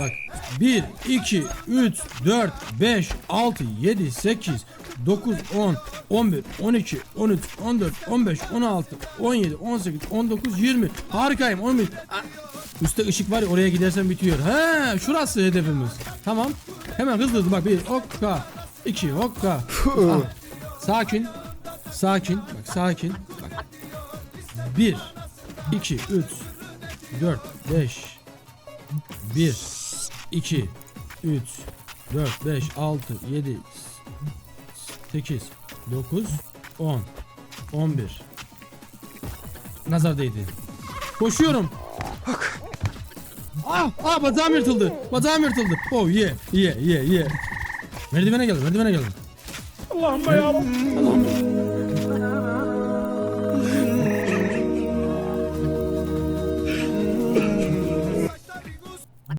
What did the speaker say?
Bak 1, 2, 3, 4, 5, 6, 7, 8, 9, 10, 11, 12, 13, 14, 15, 16, 17, 18, 19, 20. Harikayım 11. Aa, Üstte ışık var ya oraya gidersen bitiyor. He şurası hedefimiz. Tamam. Hemen hızlı hızlı bak bir okka. iki okka. Ah, Sakin. Sakin. Bak sakin. Bak. 1 2 3 4 5 1 2 3 4 5 6 7 8 9 10 11 Nazar değdi. Koşuyorum. Ah, ah bacağım yırtıldı. Bacağım yırtıldı. Oh ye, ye, ye, ye. Merdivene geldim, merdivene geldim. Allah'ım ya. Allah'ım